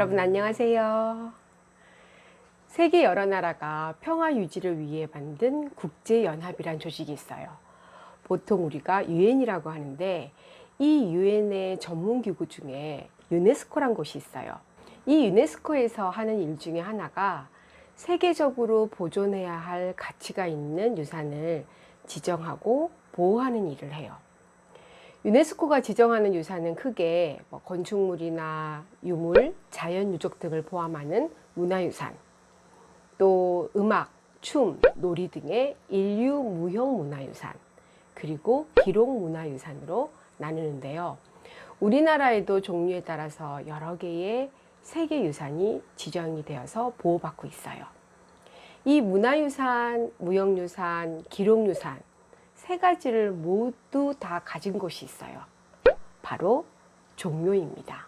여러분 안녕하세요. 세계 여러 나라가 평화 유지를 위해 만든 국제연합이란 조직이 있어요. 보통 우리가 유엔이라고 하는데 이 유엔의 전문기구 중에 유네스코란 곳이 있어요. 이 유네스코에서 하는 일 중에 하나가 세계적으로 보존해야 할 가치가 있는 유산을 지정하고 보호하는 일을 해요. 유네스코가 지정하는 유산은 크게 뭐 건축물이나 유물, 자연 유적 등을 포함하는 문화유산, 또 음악, 춤, 놀이 등의 인류 무형 문화유산, 그리고 기록 문화유산으로 나누는데요. 우리나라에도 종류에 따라서 여러 개의 세계 유산이 지정이 되어서 보호받고 있어요. 이 문화유산, 무형유산, 기록유산 세 가지를 모두 다 가진 곳이 있어요. 바로 종묘입니다.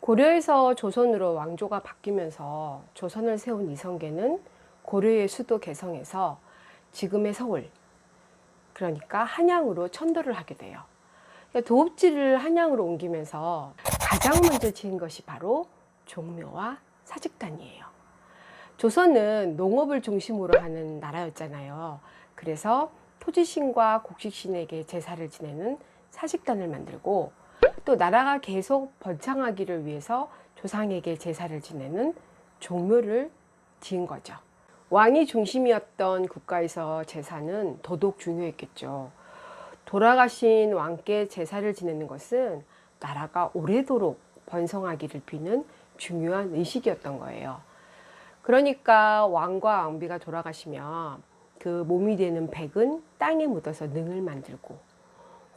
고려에서 조선으로 왕조가 바뀌면서 조선을 세운 이성계는 고려의 수도 개성에서 지금의 서울, 그러니까 한양으로 천도를 하게 돼요. 도읍지를 한양으로 옮기면서 가장 먼저 지은 것이 바로 종묘와 사직단이에요. 조선은 농업을 중심으로 하는 나라였잖아요. 그래서 토지신과 곡식신에게 제사를 지내는 사직단을 만들고 또 나라가 계속 번창하기를 위해서 조상에게 제사를 지내는 종묘를 지은 거죠. 왕이 중심이었던 국가에서 제사는 더더욱 중요했겠죠. 돌아가신 왕께 제사를 지내는 것은 나라가 오래도록 번성하기를 비는 중요한 의식이었던 거예요. 그러니까 왕과 왕비가 돌아가시면 그 몸이 되는 백은 땅에 묻어서 능을 만들고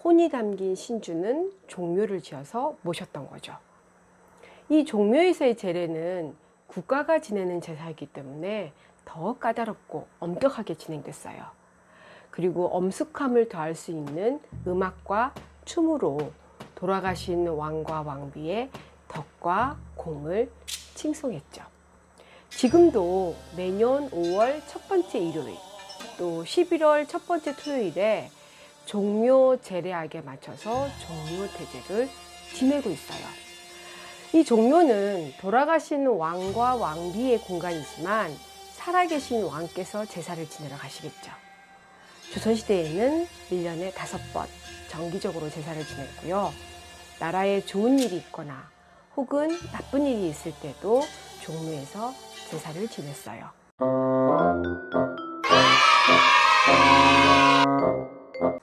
혼이 담긴 신주는 종묘를 지어서 모셨던 거죠. 이 종묘에서의 제례는 국가가 지내는 제사이기 때문에 더 까다롭고 엄격하게 진행됐어요. 그리고 엄숙함을 더할 수 있는 음악과 춤으로 돌아가신 왕과 왕비의 덕과 공을 칭송했죠. 지금도 매년 5월 첫 번째 일요일, 또 11월 첫 번째 토요일에 종묘 제례학에 맞춰서 종묘 대제를 지내고 있어요. 이 종묘는 돌아가신 왕과 왕비의 공간이지만 살아계신 왕께서 제사를 지내러 가시겠죠. 조선시대에는 1년에 다섯 번 정기적으로 제사를 지냈고요. 나라에 좋은 일이 있거나 혹은 나쁜 일이 있을 때도 종묘에서 제사를 지냈어요.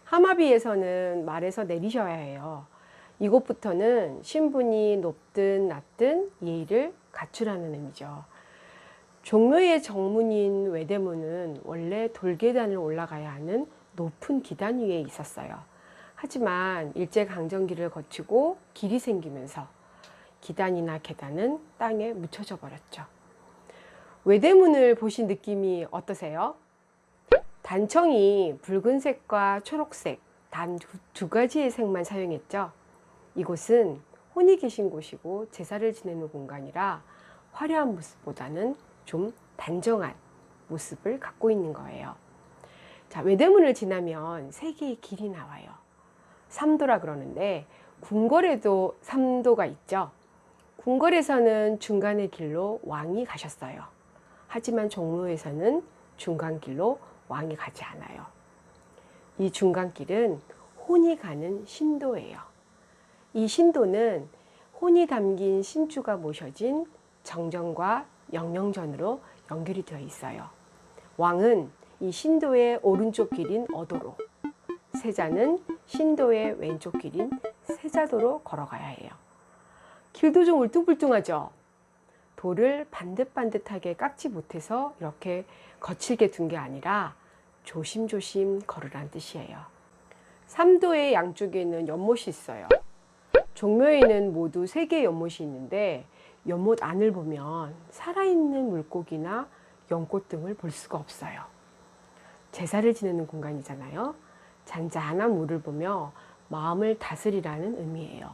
하마비에서는 말에서 내리셔야 해요. 이곳부터는 신분이 높든 낮든 예의를 갖추라는 의미죠. 종묘의 정문인 외대문은 원래 돌계단을 올라가야 하는 높은 기단 위에 있었어요. 하지만 일제강점기를 거치고 길이 생기면서 기단이나 계단은 땅에 묻혀져 버렸죠. 외대문을 보신 느낌이 어떠세요? 단청이 붉은색과 초록색 단 두 가지의 색만 사용했죠. 이곳은 혼이 계신 곳이고 제사를 지내는 공간이라 화려한 모습보다는 좀 단정한 모습을 갖고 있는 거예요. 자, 외대문을 지나면 세 개의 길이 나와요. 삼도라 그러는데 궁궐에도 삼도가 있죠. 궁궐에서는 중간의 길로 왕이 가셨어요. 하지만 종묘에서는 중간 길로 왕이 가지 않아요. 이 중간길은 혼이 가는 신도예요. 이 신도는 혼이 담긴 신주가 모셔진 정전과 영령전으로 연결이 되어 있어요. 왕은 이 신도의 오른쪽 길인 어도로, 세자는 신도의 왼쪽 길인 세자도로 걸어가야 해요. 길도 좀 울퉁불퉁하죠? 돌을 반듯반듯하게 깎지 못해서 이렇게 거칠게 둔 게 아니라 조심조심 걸으란 뜻이에요. 삼도의 양쪽에는 연못이 있어요. 종묘에는 모두 세 개의 연못이 있는데 연못 안을 보면 살아있는 물고기나 연꽃 등을 볼 수가 없어요. 제사를 지내는 공간이잖아요. 잔잔한 물을 보며 마음을 다스리라는 의미예요.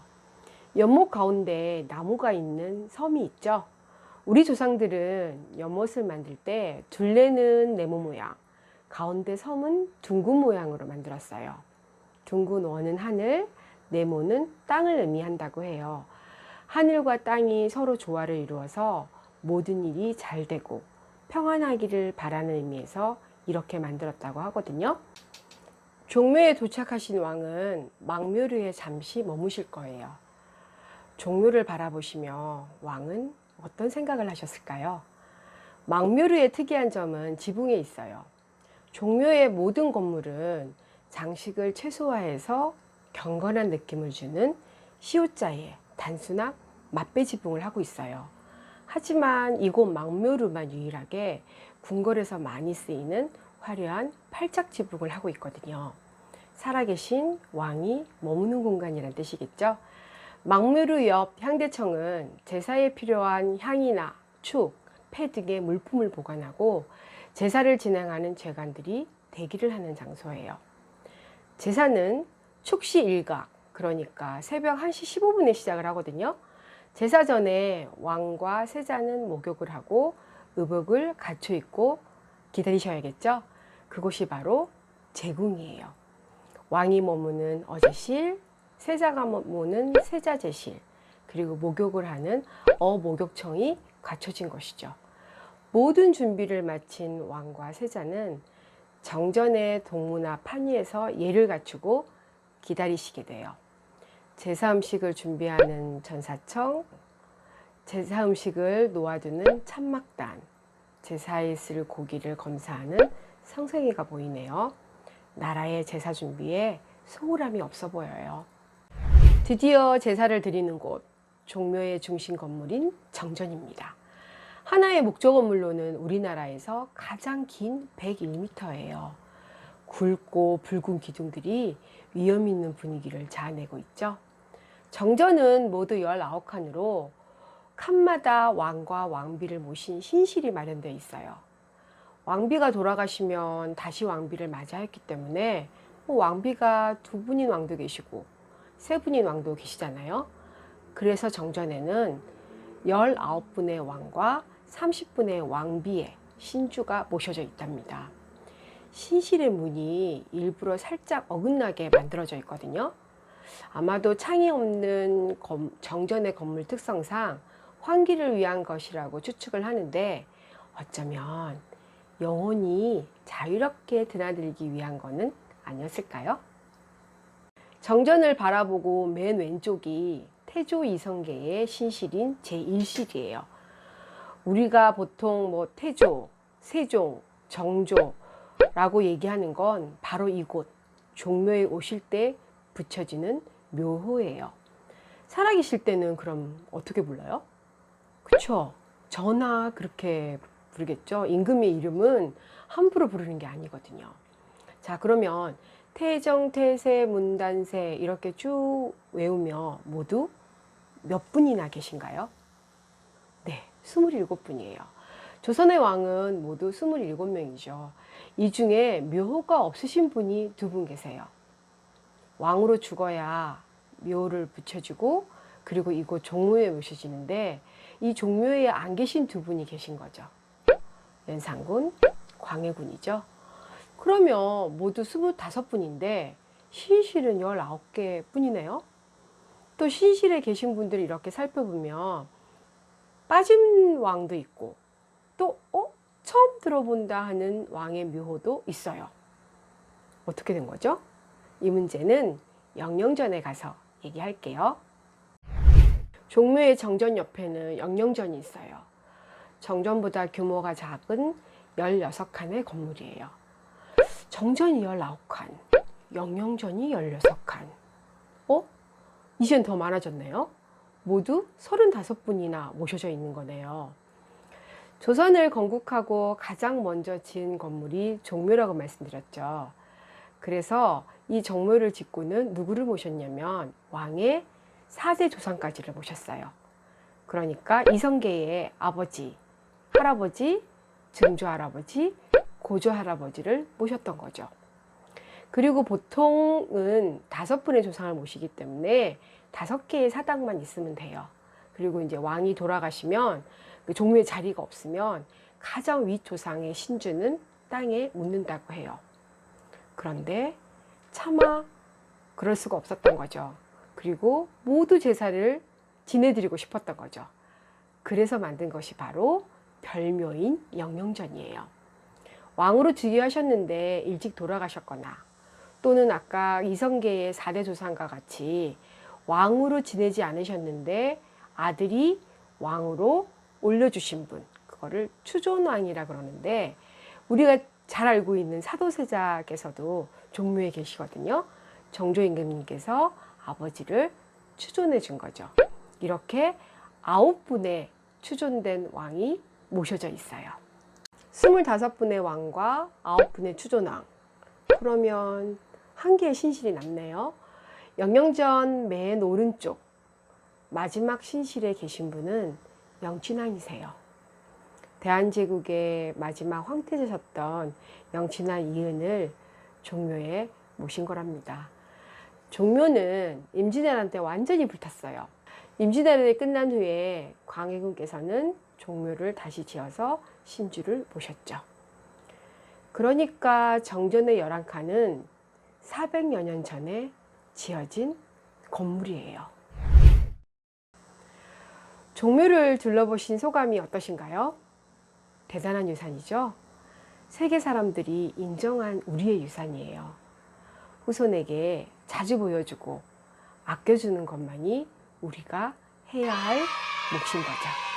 연못 가운데 나무가 있는 섬이 있죠. 우리 조상들은 연못을 만들 때 둘레는 네모 모양, 가운데 섬은 둥근 모양으로 만들었어요. 둥근 원은 하늘, 네모는 땅을 의미한다고 해요. 하늘과 땅이 서로 조화를 이루어서 모든 일이 잘 되고 평안하기를 바라는 의미에서 이렇게 만들었다고 하거든요. 종묘에 도착하신 왕은 망묘류에 잠시 머무실 거예요. 종묘를 바라보시며 왕은 어떤 생각을 하셨을까요? 망묘류의 특이한 점은 지붕에 있어요. 종묘의 모든 건물은 장식을 최소화해서 경건한 느낌을 주는 시옷자의 단순한 맞배 지붕을 하고 있어요. 하지만 이곳 망묘루만 유일하게 궁궐에서 많이 쓰이는 화려한 팔짝 지붕을 하고 있거든요. 살아계신 왕이 머무는 공간이란 뜻이겠죠. 망묘루 옆 향대청은 제사에 필요한 향이나 축, 패 등의 물품을 보관하고 제사를 진행하는 죄관들이 대기를 하는 장소예요. 제사는 축시 일각, 그러니까 새벽 1시 15분에 시작을 하거든요. 제사 전에 왕과 세자는 목욕을 하고 의복을 갖춰 입고 기다리셔야겠죠. 그곳이 바로 제궁이에요. 왕이 머무는 어제실, 세자가 머무는 세자제실, 그리고 목욕을 하는 어목욕청이 갖춰진 것이죠. 모든 준비를 마친 왕과 세자는 정전의 동무나 판위에서 예를 갖추고 기다리시게 돼요. 제사 음식을 준비하는 전사청, 제사 음식을 놓아두는 참막단, 제사에 쓸 고기를 검사하는 성생이가 보이네요. 나라의 제사 준비에 소홀함이 없어 보여요. 드디어 제사를 드리는 곳, 종묘의 중심 건물인 정전입니다. 하나의 목조 건물로는 우리나라에서 가장 긴 101m예요. 굵고 붉은 기둥들이 위험 있는 분위기를 자아내고 있죠. 정전은 모두 19칸으로 칸마다 왕과 왕비를 모신 신실이 마련되어 있어요. 왕비가 돌아가시면 다시 왕비를 맞이했기 때문에 뭐 왕비가 두 분인 왕도 계시고 세 분인 왕도 계시잖아요. 그래서 정전에는 19분의 왕과 30분의 왕비의 신주가 모셔져 있답니다. 신실의 문이 일부러 살짝 어긋나게 만들어져 있거든요. 아마도 창이 없는 검- 정전의 건물 특성상 환기를 위한 것이라고 추측을 하는데 어쩌면 영혼이 자유롭게 드나들기 위한 것은 아니었을까요? 정전을 바라보고 맨 왼쪽이 태조 이성계의 신실인 제1실이에요. 우리가 보통 뭐 태조, 세종, 정조라고 얘기하는 건 바로 이곳 종묘에 오실 때 붙여지는 묘호예요. 살아계실 때는 그럼 어떻게 불러요? 그쵸? 전하 그렇게 부르겠죠. 임금의 이름은 함부로 부르는 게 아니거든요. 자, 그러면 태정, 태세, 문단세 이렇게 쭉 외우며 모두 몇 분이나 계신가요? 네, 27분이에요. 조선의 왕은 모두 27명이죠. 이 중에 묘호가 없으신 분이 두 분 계세요. 왕으로 죽어야 묘를 붙여주고 그리고 이곳 종묘에 모셔지는데 이 종묘에 안 계신 두 분이 계신 거죠. 연산군, 광해군이죠. 그러면 모두 25분인데 신실은 19개 뿐이네요. 또 신실에 계신 분들을 이렇게 살펴보면 빠진 왕도 있고 또 어? 처음 들어본다 하는 왕의 묘호도 있어요. 어떻게 된 거죠? 이 문제는 영영전에 가서 얘기할게요. 종묘의 정전 옆에는 영영전이 있어요. 정전보다 규모가 작은 16칸의 건물이에요. 정전이 19칸, 영영전이 16칸. 어? 이젠 더 많아졌네요. 모두 35분이나 모셔져 있는 거네요. 조선을 건국하고 가장 먼저 지은 건물이 종묘라고 말씀드렸죠. 그래서 이 정묘를 짓고는 누구를 모셨냐면 왕의 4대 조상까지를 모셨어요. 그러니까 이성계의 아버지, 할아버지, 증조 할아버지, 고조 할아버지를 모셨던 거죠. 그리고 보통은 다섯 분의 조상을 모시기 때문에 다섯 개의 사당만 있으면 돼요. 그리고 이제 왕이 돌아가시면 그 종묘에 자리가 없으면 가장 윗 조상의 신주는 땅에 묻는다고 해요. 그런데 차마 그럴 수가 없었던 거죠. 그리고 모두 제사를 지내드리고 싶었던 거죠. 그래서 만든 것이 바로 별묘인 영영전이에요. 왕으로 즉위하셨는데 일찍 돌아가셨거나 또는 아까 이성계의 4대 조상과 같이 왕으로 지내지 않으셨는데 아들이 왕으로 올려주신 분, 그거를 추존왕이라 그러는데 우리가 잘 알고 있는 사도세자께서도 종묘에 계시거든요. 정조임금님께서 아버지를 추존해 준 거죠. 이렇게 아홉 분의 추존된 왕이 모셔져 있어요. 25분의 왕과 9분의 추존왕. 그러면 한 개의 신실이 남네요. 영영전 맨 오른쪽 마지막 신실에 계신 분은 영친왕이세요. 대한제국의 마지막 황태자셨던 영친왕 이은을 종묘에 모신 거랍니다. 종묘는 임진왜란 때 완전히 불탔어요. 임진왜란이 끝난 후에 광해군께서는 종묘를 다시 지어서 신주를 모셨죠. 그러니까 정전의 열한 칸은 400여 년 전에 지어진 건물이에요. 종묘를 둘러보신 소감이 어떠신가요? 대단한 유산이죠? 세계 사람들이 인정한 우리의 유산이에요. 후손에게 자주 보여주고 아껴주는 것만이 우리가 해야 할 몫인 거죠.